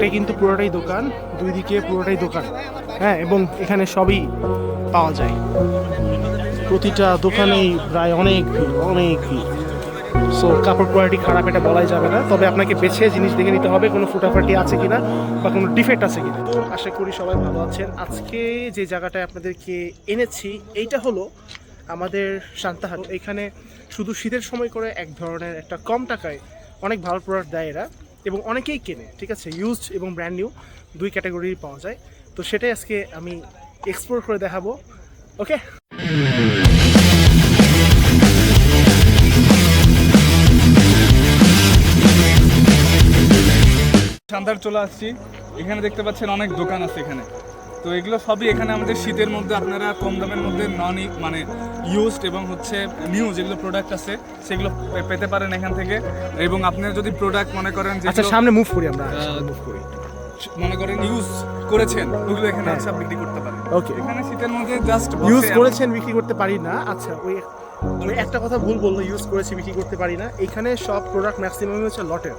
এটা কিন্তু পুরোটাই দোকান, দুই দিকে পুরোটাই দোকান। হ্যাঁ এবং এখানে সবই পাওয়া যায়। প্রতিটা দোকানেই প্রায় অনেক অনেক সো কাপড় কোয়ালিটি খারাপ এটা বলাই যাবে না, তবে আপনাকে বেছে জিনিস দেখে নিতে হবে কোনো ফুটাফাটি আছে কিনা বা কোনো ডিফেক্ট আছে কিনা। তো আশা করি সবাই ভালো আছেন। আজকে যে জায়গাটায় আপনাদেরকে এনেছি, এইটা হলো আমাদের শান্তাহাট। এখানে শুধু শীতের সময় করে এক ধরনের একটা কম টাকায় অনেক ভালো প্রোডাক্ট দেয় এরা। এবং অনেকেই কেনে, ঠিক আছে? ইউজড এবং ব্র্যান্ড নিউ দুই ক্যাটাগরি পাওয়া যায়। তো সেটাই আজকে আমি এক্সপ্লোর করে দেখাবো ওকে চান্দার চলে আসছি। এখানে দেখতে পাচ্ছেন অনেক দোকান আছে এখানে। তো এগুলো সবই এখানে আমাদের শীতের মধ্যে আপনারা কম দামের মধ্যে নন মানে ইউজড এবং হচ্ছে নিউ যেগুলো প্রোডাক্ট আছে সেগুলো পেতে পারেন এখান থেকে। এবং আপনার যদি প্রোডাক্ট মনে করেন যে আচ্ছা সামনে মুভ করি আমরা। মুভ করি মনে করেন ইউজ করেছেন ওগুলো এখানে। আছে বিক্রি করতে পারেন। ওকে এখানে শীতের মধ্যে জাস্ট ইউজ করেছেন বিক্রি করতে পারি না। আচ্ছা ওই ওই একটা কথা ভুল বলল ইউজ করেছি বিক্রি করতে পারি না। এখানে সব প্রোডাক্ট ম্যাক্সিমাম হচ্ছে লটের।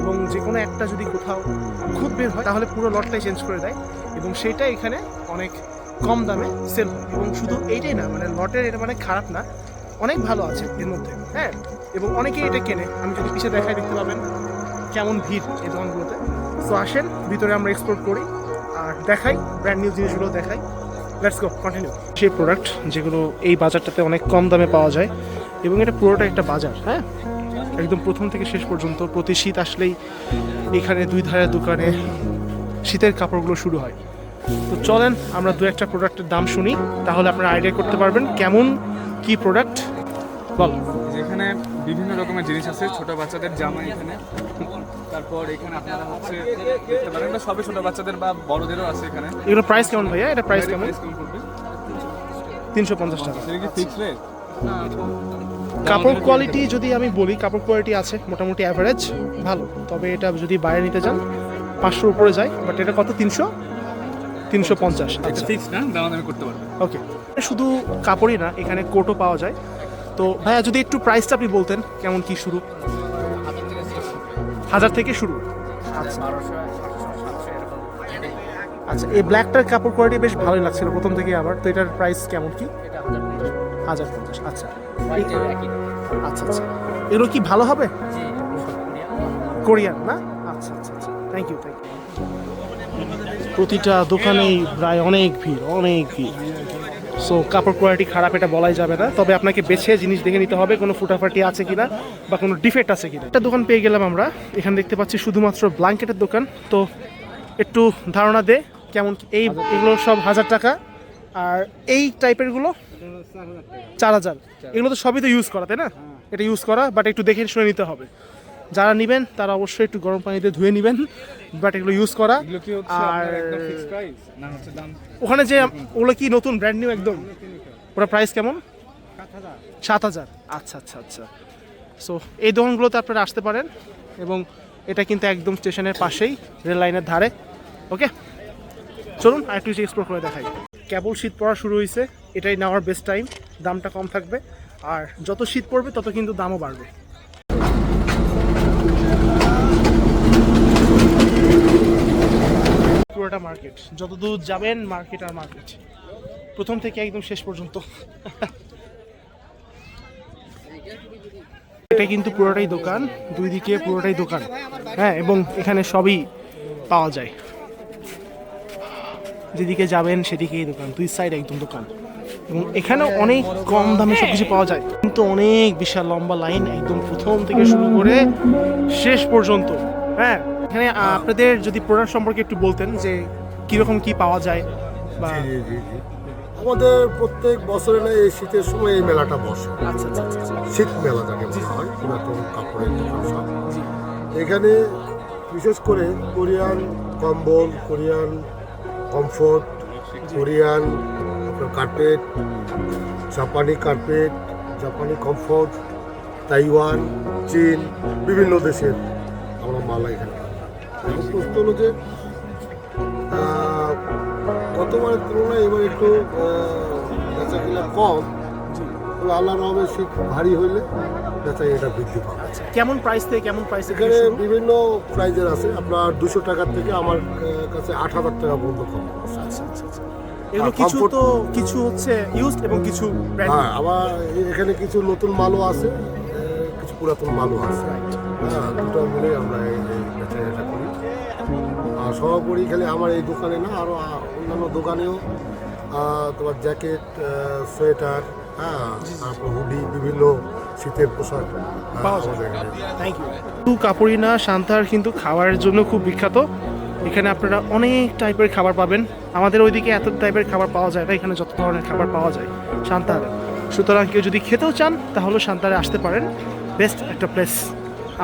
এবং যে কোনো একটা যদি কোথাও খুব বের হয় তাহলে পুরো লটটাই চেঞ্জ করে দেয়। এবং সেটা এখানে অনেক কম দামে সেল হয়। এবং শুধু এইটাই না মানে লটের এটা মানে খারাপ না, অনেক ভালো আছে এর মধ্যে হ্যাঁ? এবং অনেকেই এটা কেনে। আমি যদি পিছিয়ে দেখাই দেখতে পাবেন কেমন ভিড় এই দোকানগুলোতে। তো আসেন, ভিতরে আমরা এক্সপ্লোর করি আর দেখাই ব্র্যান্ড নিউ জিনিসগুলো দেখাই। লেটস গো কন্টিনিউ সেই প্রোডাক্ট যেগুলো এই বাজারটাতে অনেক কম দামে পাওয়া যায় এবং এটা পুরোটা একটা বাজার হ্যাঁ? একদম প্রথম থেকে শেষ পর্যন্ত প্রতি শীত আসলেই এখানে দুই ধারের দোকানে শীতের কাপড়গুলো শুরু হয়। তো চলেন আমরা দু একটা প্রোডাক্টের দাম শুনি তাহলে আপনারা আইডিয়া করতে পারবেন কেমন কি প্রোডাক্ট বল। যেখানে বিভিন্ন রকমের জিনিস আছে ছোট বাচ্চাদের জামা এখানে। তারপর এখানে আপনারা হচ্ছে দেখতে পারেন এটা সবই ছোট বাচ্চাদের বা বড়দেরও আছে এখানে। এগুলো প্রাইস কেমন ভাইয়া? এটা প্রাইস কেমন? তিনশো পঞ্চাশ টাকা। সেটা কি ফিক্স রেট কাপড় কোয়ালিটি যদি আমি বলি কাপড় কোয়ালিটি আছে মোটামুটি অ্যাভারেজ ভালো। তবে এটা যদি বাইরে নিতে যান পাঁচশোর উপরে যায় বাট এটা কত? তিনশো? তিনশো পঞ্চাশ। আচ্ছা। ফিক্স না? দামাদামি করতে পারবে। ওকে শুধু কাপড়ই না এখানে কোটও পাওয়া যায়। তো ভাইয়া যদি একটু প্রাইসটা আপনি বলতেন কেমন কি শুরু? হাজার থেকে শুরু। আচ্ছা। আচ্ছা এই ব্ল্যাকটার কাপড় কোয়ালিটি বেশ ভালোই লাগছিল প্রথম থেকে আবার। তো এটার প্রাইস কেমন কি? হাজার পঞ্চাশ। আচ্ছা। আচ্ছা আচ্ছা। এগুলো কি ভালো হবে? কোরিয়ান না? আচ্ছা আচ্ছা আচ্ছা থ্যাংক ইউ থ্যাংক ইউ প্রতিটা দোকানেই প্রায় অনেক ভিড় অনেক ভিড়। সো কাপড় কোয়ালিটি খারাপ এটা বলাই যাবে না। তবে আপনাকে বেছে জিনিস দেখে নিতে হবে কোনো ফুটাফাটি আছে কিনা বা কোনো ডিফেক্ট আছে কিনা। একটা দোকান পেয়ে গেলাম আমরা। এখানে দেখতে পাচ্ছি শুধুমাত্র ব্ল্যাঙ্কেটের দোকান। তো একটু ধারণা দে কেমন এই এগুলো সব হাজার টাকা। আর এই টাইপেরগুলো চার হাজার এগুলো তো সবই তো ইউজ করা তাই না? এটা ইউজ করা বাট একটু দেখে শুনে নিতে হবে। যারা নেবেন তারা অবশ্যই একটু গরম পানিতে ধুয়ে নেবেন। বাট এগুলো ইউজ করা। আর ওখানে যে ওগুলো কি নতুন ব্র্যান্ড নিউ একদম? ওটা প্রাইস কেমন? সাত হাজার। আচ্ছা আচ্ছা আচ্ছা। সো এই দোকানগুলোতে আপনারা আসতে পারেন এবং এটা কিন্তু একদম স্টেশনের পাশেই রেল লাইনের ধারে। ওকে চলুন আর একটু এক্সপ্লোর করে দেখাই। কেবল শীত পড়া শুরু হয়েছে এটাই নেওয়ার বেস্ট টাইম দামটা কম থাকবে। আর যত শীত পড়বে তত কিন্তু দামও বাড়বে। পুরোটা মার্কেট যত দূর যাবেন মার্কেট আর মার্কেট প্রথম থেকে একদম শেষ পর্যন্ত। এটা কিন্তু পুরোটাই দোকান, দুই দিকে পুরোটাই দোকান। হ্যাঁ এবং এখানে সবই পাওয়া যায়। যেদিকে যাবেন, সেদিকেই দোকান, দুই সাইড একদম দোকান। এবং এখানে অনেক কম দামে সব কিছু পাওয়া যায়। কিন্তু অনেক বিশাল লম্বা লাইন একদম প্রথম থেকে শুরু করে শেষ পর্যন্ত। হ্যাঁ। এখানে আপনাদের যদি প্রোডাক্ট সম্পর্কে একটু বলতেন যে কীরকম কি পাওয়া যায় বা জি জি জি জি। আমাদের প্রত্যেক বছরে না এই শীতের সময় এই মেলাটা বসে আচ্ছা আচ্ছা আচ্ছা, শীত মেলা যাকে বলা হয় পুরাতন কাপড়ের দোকান সব এখানে বিশেষ করে কোরিয়ান কম্বল কোরিয়ান কমফোর্ট কোরিয়ান কার্পেট জাপানি কার্পেট জাপানি কমফোর্ট তাইওয়ান চীন বিভিন্ন দেশের আমরা মালা এখানে। এখন প্রশ্ন হলো যে গতবারের তুলনায় এবার একটু বেচাকিলা কম। তবে আল্লাহ রহমের শীত ভারী হইলে বেচা এটা বৃদ্ধি পাবে। আচ্ছা কেমন প্রাইস থেকে কেমন প্রাইস এখানে বিভিন্ন প্রাইজের আছে। আপনার দুশো টাকার থেকে আমার কাছে আট হাজার টাকা পর্যন্ত কম আছে। আচ্ছা আচ্ছা আচ্ছা এগুলো কিছু তো কিছু হচ্ছে ইউজড এবং কিছু হ্যাঁ আবার এখানে কিছু নতুন মালও আছে কিছু পুরাতন মালও আছে। হ্যাঁ দুটো মিলে আমরা এই করি। আর সর্বোপরি খালি আমার এই দোকানে না আরও অন্যান্য দোকানেও তোমার জ্যাকেট সোয়েটার হ্যাঁ তারপর হুডি বিভিন্ন শীতের পোশাক টু কাপুরিনা শান্তার কিন্তু খাবারের জন্য খুব বিখ্যাত। এখানে আপনারা অনেক টাইপের খাবার পাবেন। আমাদের ওইদিকে এত টাইপের খাবার পাওয়া যায় না এখানে যত ধরনের খাবার পাওয়া যায়। শান্তারে সুতরাং কেউ যদি খেতেও চান তাহলে শান্তারে আসতে পারেন। বেস্ট একটা প্লেস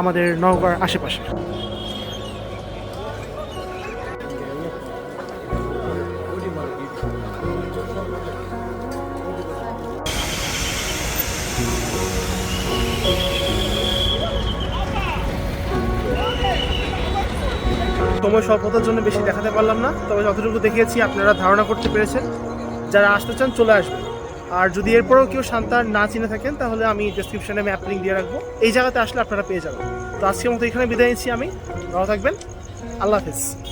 আমাদের নওগাঁর আশেপাশে। সময় স্বল্পতার জন্য বেশি দেখাতে পারলাম না, তবে যতটুকু দেখিয়েছি আপনারা ধারণা করতে পেরেছেন। যারা আসতে চান চলে আসবেন। আর যদি এরপরেও কেউ সান্তার না চিনে থাকেন, তাহলে আমি ডিসক্রিপশনে ম্যাপ লিঙ্ক দিয়ে রাখব। এই জায়গাতে আসলে আপনারা পেয়ে যাবেন। তো আজকের মতো এখানে বিদায় নিচ্ছি আমি। ভালো থাকবেন। আল্লাহ হাফিজ।